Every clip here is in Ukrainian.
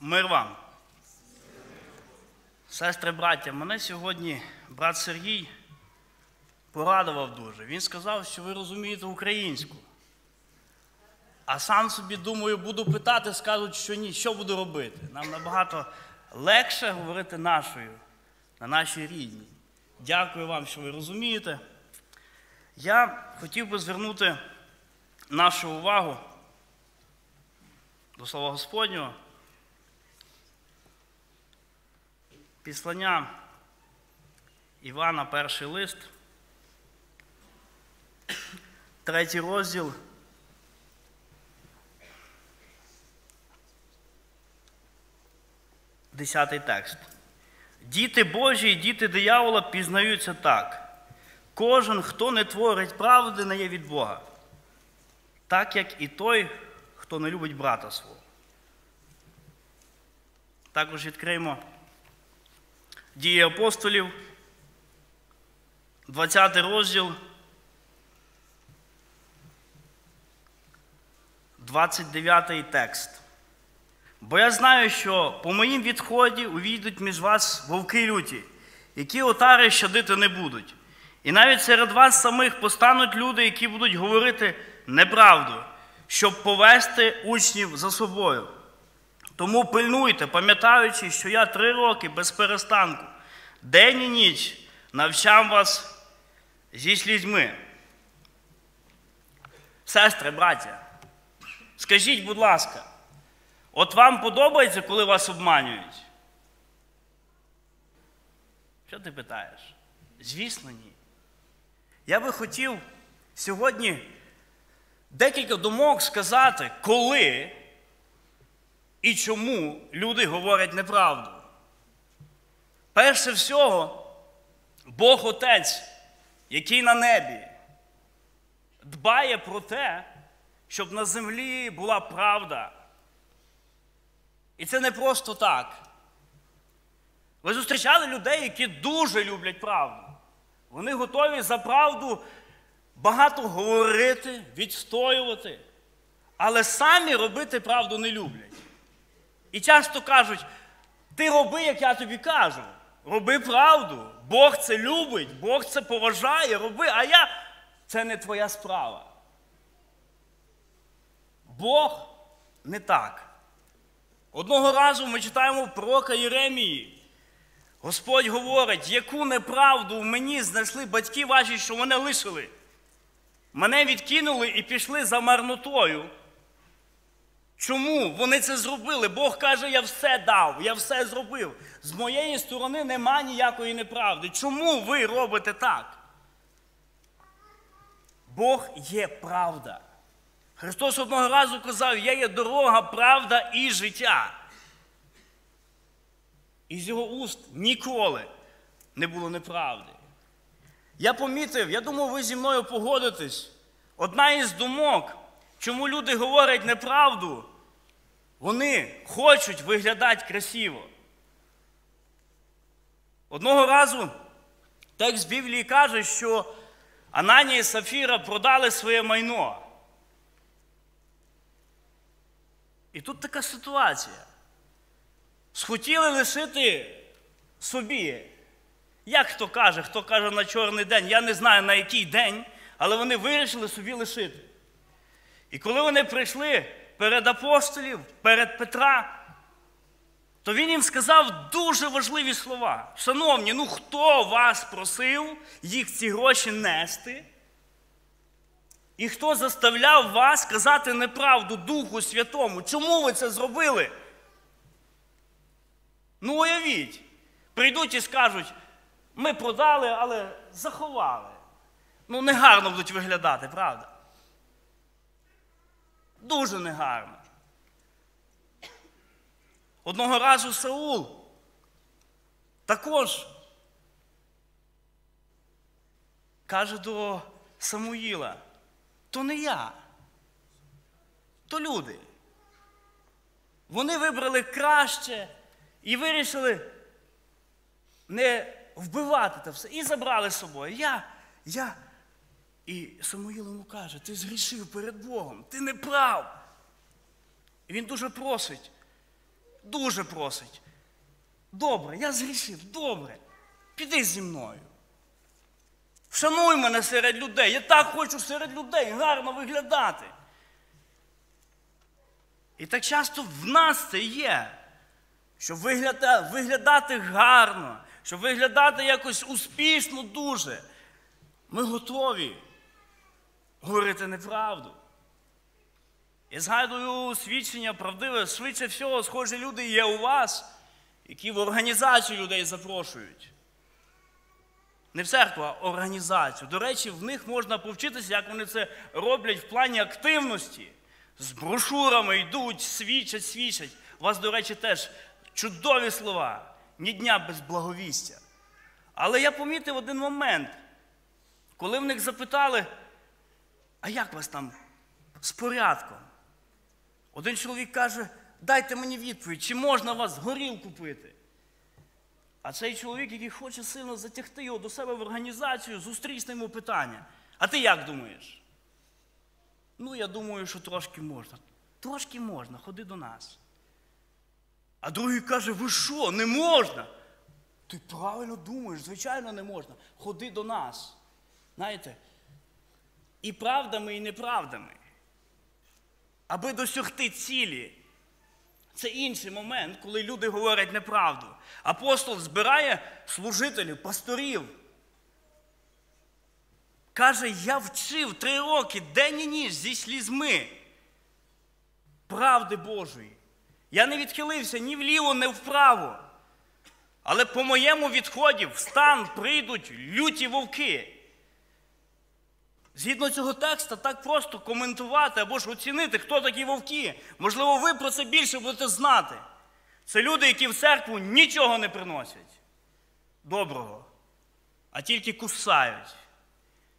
Мир вам. Сестри, браття, мене сьогодні брат Сергій порадував дуже. Він сказав, що ви розумієте українську. А сам собі думаю, буду питати, скажуть, що ні, що буду робити. Нам набагато легше говорити нашою, на нашій рідній. Дякую вам, що ви розумієте. Я хотів би звернути нашу увагу до Слова Господнього. Післання Івана, перший лист, третій розділ. Десятий текст. Діти Божі і діти диявола пізнаються так. Кожен, хто не творить правди, не є від Бога, так як і той, хто не любить брата свого. Також відкриємо дії апостолів, 20 розділ, 29 текст. Бо я знаю, що по моїм відході увійдуть між вас вовки люті, які отари щадити не будуть. І навіть серед вас самих постануть люди, які будуть говорити неправду, щоб повести учнів за собою. Тому пильнуйте, пам'ятаючи, що я три роки без перестанку, день і ніч навчав вас зі слізьми. Сестри, браття, скажіть, будь ласка, от вам подобається, коли вас обманюють? Що ти питаєш? Звісно, ні. Я би хотів сьогодні декілька думок сказати, коли і чому люди говорять неправду. Перше всього, Бог Отець, який на небі, дбає про те, щоб на землі була правда. І це не просто так. Ви зустрічали людей, які дуже люблять правду. Вони готові за правду багато говорити, відстоювати, але самі робити правду не люблять. І часто кажуть, ти роби, як я тобі кажу. Роби правду. Бог це любить, Бог це поважає, роби, а я це не твоя справа. Бог не так. Одного разу ми читаємо пророка Єремії. Господь говорить, яку неправду в мені знайшли батьки ваші, що мене лишили. Мене відкинули і пішли за марнотою. Чому вони це зробили? Бог каже, я все дав, я все зробив. З моєї сторони нема ніякої неправди. Чому ви робите так? Бог є правда. Христос одного разу казав, я є дорога, правда і життя. І з його уст ніколи не було неправди. Я помітив, я думав, ви зі мною погодитесь. Одна із думок, чому люди говорять неправду, вони хочуть виглядати красиво. Одного разу текст Біблії каже, що Ананія і Сафіра продали своє майно. І тут така ситуація. Схотіли лишити собі. Як хто каже, хто каже на чорний день, я не знаю на який день, але вони вирішили собі лишити. І коли вони прийшли перед апостолів, перед Петра, то він їм сказав дуже важливі слова. Шановні, ну хто вас просив їх ці гроші нести? І хто заставляв вас казати неправду Духу Святому? Чому ви це зробили? Ну, уявіть, прийдуть і скажуть, ми продали, але заховали. Ну, негарно будуть виглядати, правда? Дуже негарно. Одного разу Саул також каже до Самуїла, то не я, то люди. Вони вибрали краще і вирішили не вбивати це все. І забрали з собою. Я, я. І Самуїл йому каже, ти згрішив перед Богом, ти не прав. І він дуже просить, дуже просить. Добре, я згрішив, добре. Піди зі мною. Вшануй мене серед людей. Я так хочу серед людей гарно виглядати. І так часто в нас це є, щоб виглядати, виглядати гарно, щоб виглядати якось успішно дуже. Ми готові говорити неправду. Я згадую свідчення правдиве, швидше всього, схожі люди є у вас, які в організацію людей запрошують. Не в церкву, а організацію. До речі, в них можна повчитися, як вони це роблять в плані активності. З брошурами йдуть, свідчать, свідчать. У вас, до речі, теж чудові слова, ні дня без благовістя. Але я помітив один момент, коли в них запитали, а як вас там з порядком? Один чоловік каже, дайте мені відповідь, чи можна вас горілку пити? А цей чоловік, який хоче сильно затягти його до себе в організацію, зустрічне йому питання. А ти як думаєш? Ну, я думаю, що трошки можна. Трошки можна, ходи до нас. А другий каже: ви що, не можна? Ти правильно думаєш, звичайно, не можна. Ходи до нас. Знаєте? І правдами, і неправдами. Аби досягти цілі. Це інший момент, коли люди говорять неправду. Апостол збирає служителів, пасторів. Каже, я вчив три роки день і ніч зі слізьми правди Божої. Я не відхилився ні вліво, ні вправо. Але по моєму відході в стан прийдуть люті вовки. Згідно цього текста, так просто коментувати або ж оцінити, хто такі вовки. Можливо, ви про це більше будете знати. Це люди, які в церкву нічого не приносять доброго, а тільки кусають,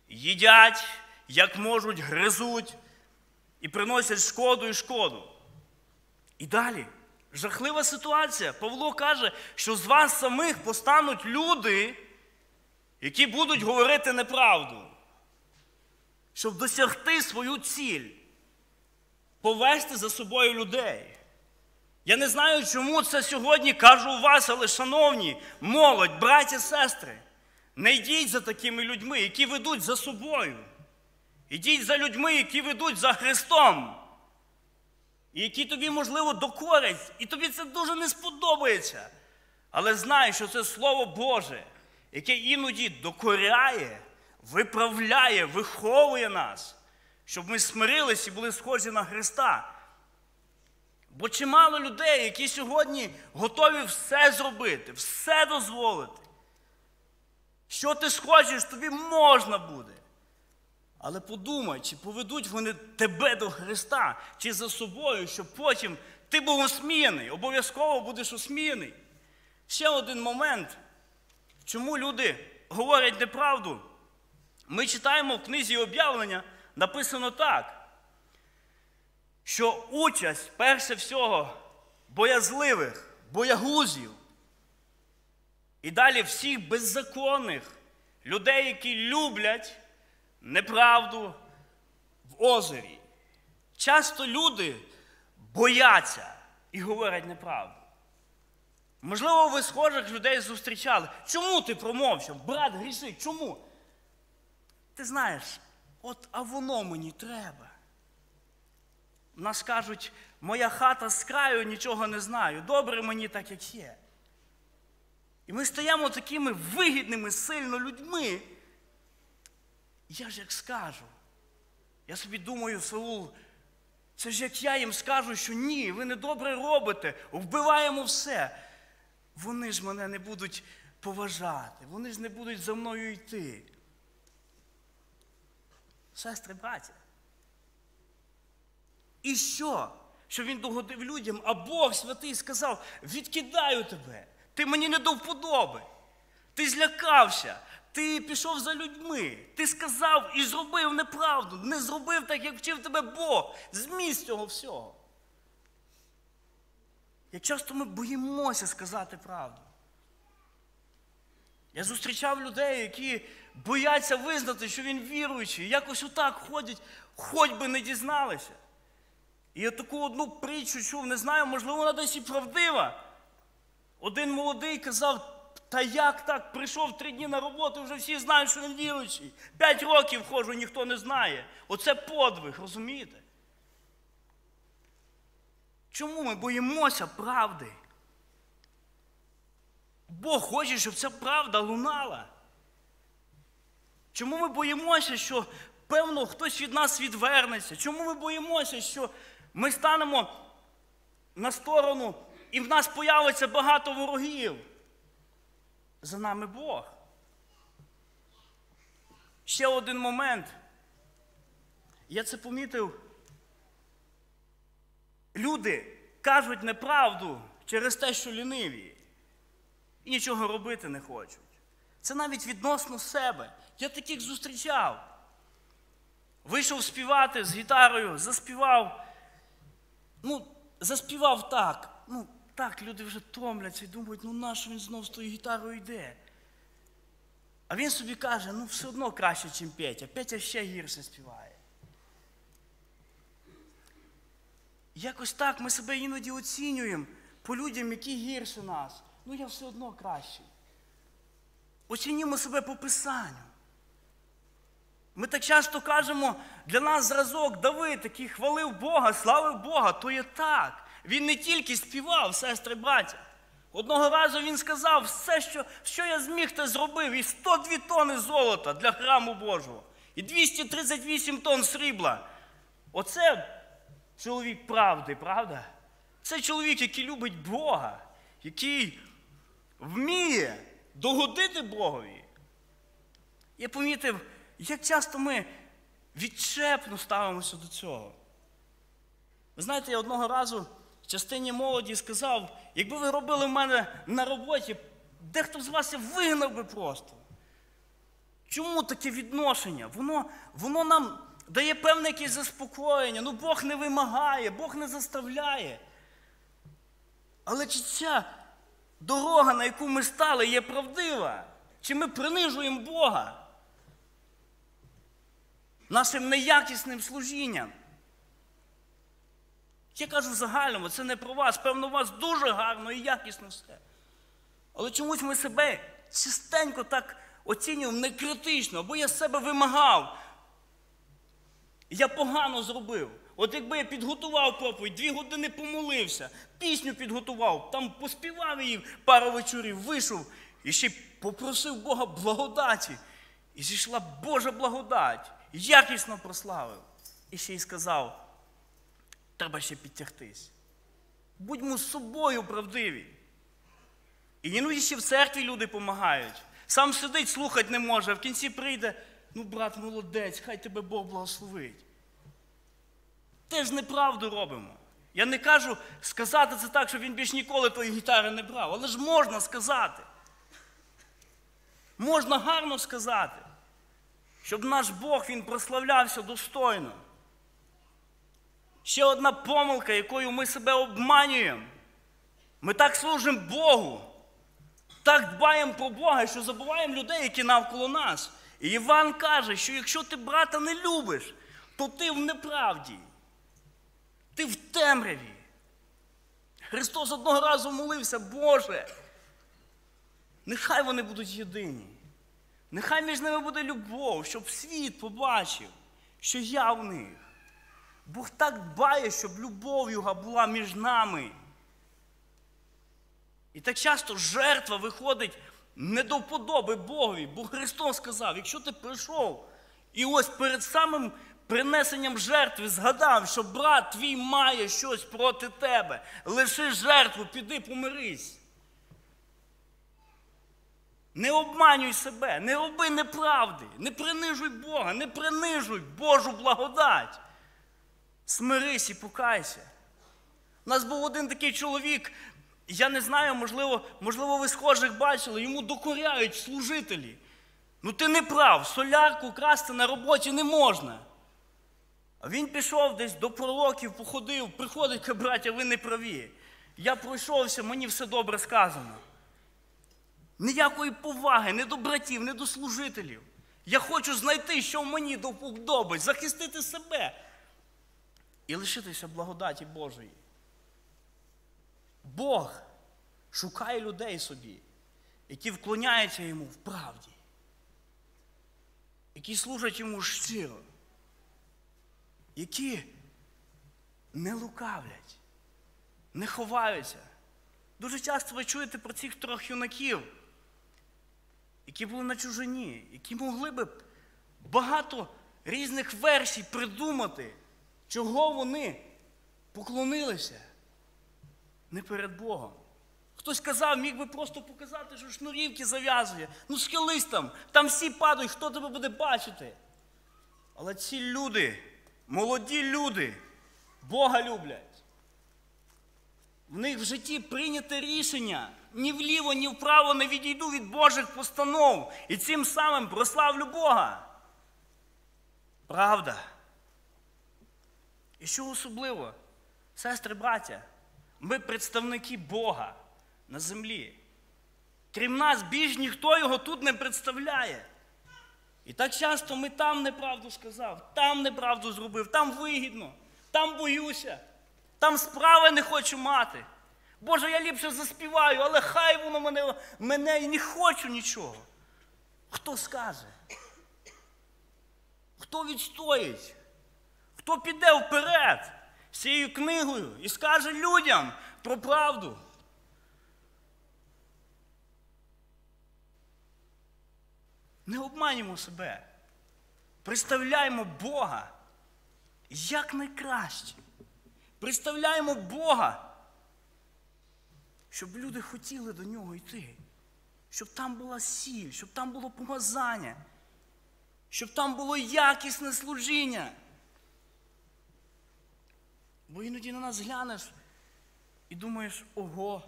їдять, як можуть, гризуть і приносять шкоду і шкоду. І далі жахлива ситуація. Павло каже, що з вас самих постануть люди, які будуть говорити неправду щоб досягти свою ціль, повести за собою людей. Я не знаю, чому це сьогодні кажу вас, але, шановні, молодь, браті, сестри, не йдіть за такими людьми, які ведуть за собою. Ідіть за людьми, які ведуть за Христом, і які тобі, можливо, докорять, і тобі це дуже не сподобається. Але знай, що це Слово Боже, яке іноді докоряє виправляє, виховує нас, щоб ми смирились і були схожі на Христа. Бо чимало людей, які сьогодні готові все зробити, все дозволити. Що ти схочеш, тобі можна буде. Але подумай, чи поведуть вони тебе до Христа, чи за собою, щоб потім ти був осміяний, обов'язково будеш осміяний. Ще один момент, чому люди говорять неправду. Ми читаємо в книзі об'явлення, написано так, що участь, перше всього, боязливих, боягузів, і далі всіх беззаконних людей, які люблять неправду в озері. Часто люди бояться і говорять неправду. Можливо, ви схожих людей зустрічали. Чому ти промовчав? Брат грішить, чому? Ти знаєш, от а воно мені треба. Нас кажуть, моя хата з краю нічого не знаю. Добре мені так, як є. І ми стаємо такими вигідними, сильно людьми. Я ж як скажу. Я собі думаю, Саул, це ж як я їм скажу, що ні, ви не добре робите, вбиваємо все. Вони ж мене не будуть поважати, вони ж не будуть за мною йти сестри, браті. І що? Що він догодив людям, а Бог святий сказав: відкидаю тебе, ти мені не до вподоби. Ти злякався, ти пішов за людьми, ти сказав і зробив неправду, не зробив так, як вчив тебе Бог, зміст цього всього. Як часто ми боїмося сказати правду. Я зустрічав людей, які бояться визнати, що він віруючий, якось отак ходять, хоч би не дізналися. І я таку одну притчу чув, не знаю, можливо, вона десь і правдива. Один молодий казав, та як так? Прийшов три дні на роботу, вже всі знають, що він віруючий. П'ять років ходжу, ніхто не знає. Оце подвиг, розумієте? Чому ми боїмося правди? Бог хоче, щоб ця правда лунала. Чому ми боїмося, що, певно, хтось від нас відвернеться? Чому ми боїмося, що ми станемо на сторону і в нас появиться багато ворогів? За нами Бог. Ще один момент. Я це помітив. Люди кажуть неправду через те, що ліниві. І нічого робити не хочуть. Це навіть відносно себе. Я таких зустрічав. Вийшов співати з гітарою, заспівав. Ну, заспівав так. Ну, так, люди вже томляться і думають, ну нащо він знов з тою гітарою йде? А він собі каже, ну все одно краще, ніж Петя. Петя ще гірше співає. Якось так ми себе іноді оцінюємо по людям, які гірше нас. Ну я все одно кращий. Оцінімо себе по Писанню. Ми так часто кажемо, для нас зразок Давид, який хвалив Бога, славив Бога, то є так. Він не тільки співав, сестри браття. Одного разу він сказав, все, що що я зміг, те зробив, і 102 тони золота для храму Божого, і 238 тонн срібла. Оце чоловік правди, правда? Це чоловік, який любить Бога, який вміє догодити Богові. Я помітив, як часто ми відчепно ставимося до цього. Ви знаєте, я одного разу в частині молоді сказав, якби ви робили в мене на роботі, дехто з вас я вигнав би просто. Чому таке відношення? Воно, Воно нам дає певне якесь заспокоєння. Ну Бог не вимагає, Бог не заставляє. Але чи ця дорога, на яку ми стали, є правдива? Чи ми принижуємо Бога нашим неякісним служінням? Я кажу загальному, це не про вас. Певно, у вас дуже гарно і якісно все. Але чомусь ми себе частенько так оцінюємо не критично, бо я себе вимагав. Я погано зробив. От якби я підготував проповідь, дві години помолився, пісню підготував, там поспівав її пару вечорів, вийшов і ще попросив Бога благодаті. І зійшла Божа благодать, якісно прославив. І ще й сказав, треба ще підтягтись. Будьмо з собою правдиві. І іноді ще в церкві люди допомагають. Сам сидить, слухати не може, а в кінці прийде, ну, брат, молодець, хай тебе Бог благословить. Теж неправду робимо. Я не кажу сказати це так, щоб він більш ніколи тої гітари не брав. Але ж можна сказати. Можна гарно сказати, щоб наш Бог він прославлявся достойно. Ще одна помилка, якою ми себе обманюємо. Ми так служимо Богу, так дбаємо про Бога, що забуваємо людей, які навколо нас. І Іван каже, що якщо ти брата не любиш, то ти в неправді. Ти в темряві. Христос одного разу молився, Боже. Нехай вони будуть єдині. Нехай між ними буде любов, щоб світ побачив, що я в них. Бог так дбає, щоб любов Його була між нами. І так часто жертва виходить не до вподоби Богові, бо Христос сказав, якщо ти прийшов і ось перед самим принесенням жертви згадав, що брат твій має щось проти тебе, лиши жертву, піди помирись. Не обманюй себе, не роби неправди, не принижуй Бога, не принижуй Божу благодать. Смирись і покайся. У нас був один такий чоловік, я не знаю, можливо, можливо, ви схожих бачили, йому докоряють служителі. Ну ти не прав, солярку красти на роботі не можна. А він пішов десь до пророків, походив, приходить, каже, браття, ви не праві. Я пройшовся, мені все добре сказано. Ніякої поваги, не до братів, не до служителів. Я хочу знайти, що мені до захистити себе. і лишитися благодаті Божої. Бог шукає людей собі, які вклоняються йому в правді, які служать йому щиро, які не лукавлять, не ховаються. Дуже часто ви чуєте про цих трьох юнаків, які були на чужині, які могли би багато різних версій придумати, чого вони поклонилися не перед Богом. Хтось казав, міг би просто показати, що шнурівки зав'язує. Ну схились там, там всі падають, хто тебе буде бачити. Але ці люди, молоді люди, Бога люблять. В них в житті прийняте рішення. Ні вліво, ні вправо не відійду від Божих постанов. І цим самим прославлю Бога. Правда. І що особливо, сестри, браття, ми представники Бога на землі. Крім нас, більш ніхто його тут не представляє. І так часто ми там неправду сказав, там неправду зробив, там вигідно, там боюся, там справи не хочу мати. Боже, я ліпше заспіваю, але хай воно мене, мене і не хочу нічого. Хто скаже? Хто відстоїть? Хто піде вперед з цією книгою і скаже людям про правду? Не обманюємо себе. Представляємо Бога як найкраще. Представляємо Бога, щоб люди хотіли до нього йти, щоб там була сіль, щоб там було помазання, щоб там було якісне служіння. Бо іноді на нас глянеш і думаєш, ого,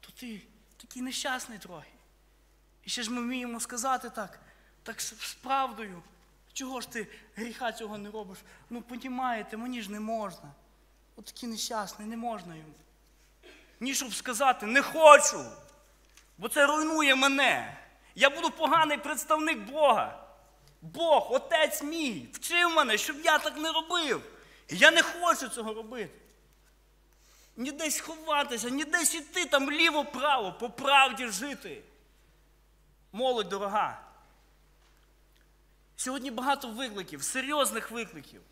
то ти такий нещасний трохи. І ще ж ми вміємо сказати так, так з правдою. Чого ж ти гріха цього не робиш? Ну, понімаєте, мені ж не можна. От такий нещасний, не можна йому. Ні, щоб сказати, не хочу, бо це руйнує мене. Я буду поганий представник Бога. Бог, отець мій, вчив мене, щоб я так не робив. Я не хочу цього робити. Ні десь ховатися, ні десь іти там ліво-право, по правді жити. Молодь дорога. Сьогодні багато викликів, серйозних викликів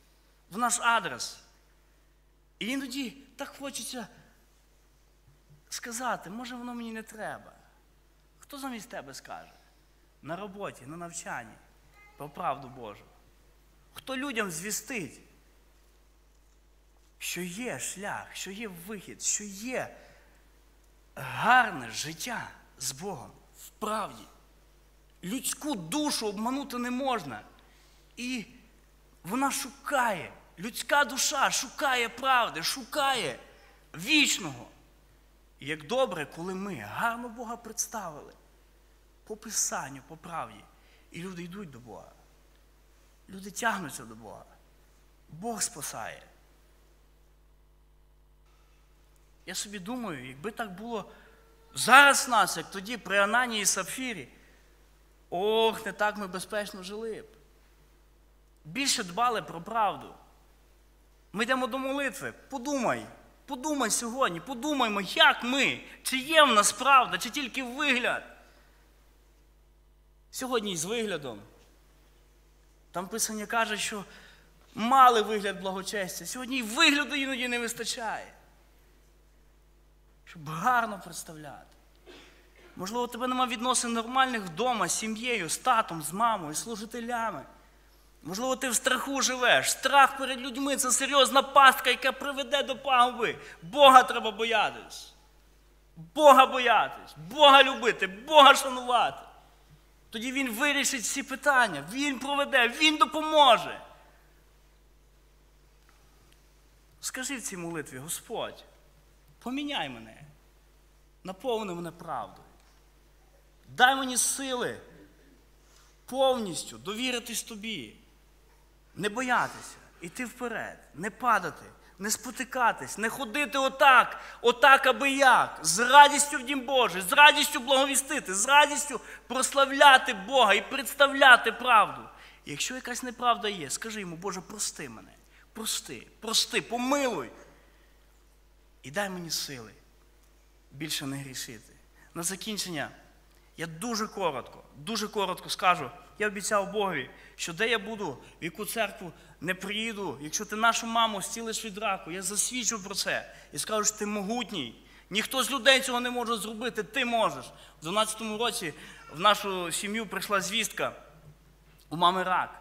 в наш адрес. І іноді так хочеться сказати, може воно мені не треба. Хто замість тебе скаже? На роботі, на навчанні, про правду Божу. Хто людям звістить, що є шлях, що є вихід, що є гарне життя з Богом в правді. Людську душу обманути не можна. І вона шукає, людська душа шукає правди, шукає вічного. Як добре, коли ми гарно Бога представили по Писанню, по правді, і люди йдуть до Бога. Люди тягнуться до Бога. Бог спасає. Я собі думаю, якби так було зараз нас, як тоді при Анані і Сапфірі, ох, не так ми безпечно жили б. Більше дбали про правду. Ми йдемо до молитви. Подумай, подумай сьогодні, подумаймо, як ми, чи є в нас правда, чи тільки вигляд. Сьогодні з виглядом. Там Писання каже, що мали вигляд благочестя. Сьогодні і вигляду іноді не вистачає. Щоб гарно представляти. Можливо, у тебе нема відносин нормальних вдома з сім'єю, з татом, з мамою, з служителями. Можливо, ти в страху живеш. Страх перед людьми це серйозна пастка, яка приведе до пагуби. Бога треба боятись. Бога боятись, Бога любити, Бога шанувати. Тоді Він вирішить всі питання, Він проведе, Він допоможе. Скажи в цій молитві, Господь, поміняй мене, наповни мене правдою. Дай мені сили повністю довіритись тобі, не боятися, іти вперед, не падати, не спотикатись, не ходити отак, отак аби як, з радістю в Дім Божий, з радістю благовістити, з радістю прославляти Бога і представляти правду. І якщо якась неправда є, скажи йому, Боже, прости мене, прости, прости, помилуй. І дай мені сили більше не грішити. На закінчення я дуже коротко, дуже коротко скажу. Я обіцяв Богові, що де я буду, в яку церкву не приїду, якщо ти нашу маму зцілиш від раку, я засвідчу про це і скажу, що ти могутній. Ніхто з людей цього не може зробити, ти можеш. У 12-му році в нашу сім'ю прийшла звістка. У мами рак.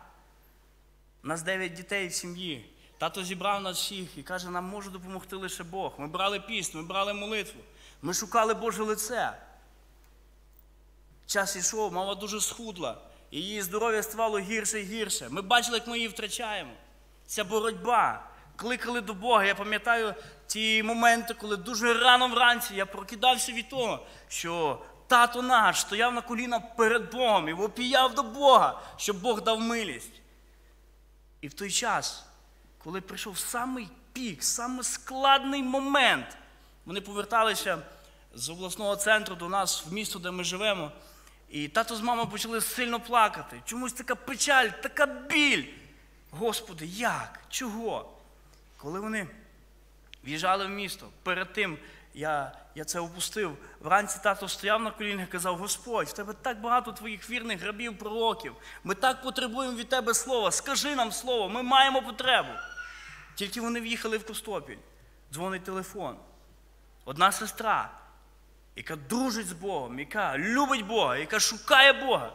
У нас 9 дітей в сім'ї. Тато зібрав нас всіх і каже, нам може допомогти лише Бог. Ми брали піст, ми брали молитву, ми шукали Боже лице. Час ішов, мама дуже схудла, її здоров'я ставало гірше і гірше. Ми бачили, як ми її втрачаємо. Ця боротьба. Кликали до Бога. Я пам'ятаю ті моменти, коли дуже рано вранці я прокидався від того, що тато наш стояв на коліна перед Богом і вопіяв до Бога, щоб Бог дав милість. І в той час, коли прийшов самий пік, самий складний момент, вони поверталися з обласного центру до нас в місто, де ми живемо. І тато з мамою почали сильно плакати. Чомусь така печаль, така біль. Господи, як? Чого? Коли вони в'їжджали в місто, перед тим я, я це опустив. Вранці тато стояв на колінах і казав: Господь, в тебе так багато твоїх вірних рабів, пророків. Ми так потребуємо від тебе слова. Скажи нам слово, ми маємо потребу. Тільки вони в'їхали в Костопіль. Дзвонить телефон. Одна сестра, яка дружить з Богом, яка любить Бога, яка шукає Бога.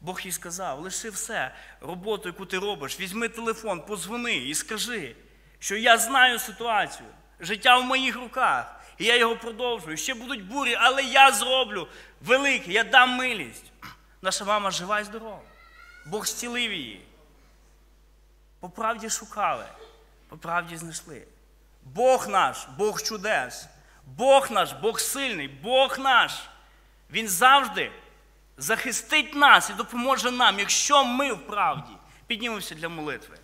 Бог їй сказав: лиши все, роботу, яку ти робиш, візьми телефон, позвони і скажи, що я знаю ситуацію, життя в моїх руках, і я його продовжую. Ще будуть бурі, але я зроблю велике, я дам милість. Наша мама жива і здорова. Бог зцілив її. По правді шукали, по правді знайшли. Бог наш, Бог чудес. Бог наш, Бог сильний, Бог наш. Він завжди захистить нас і допоможе нам, якщо ми в правді піднімемося для молитви.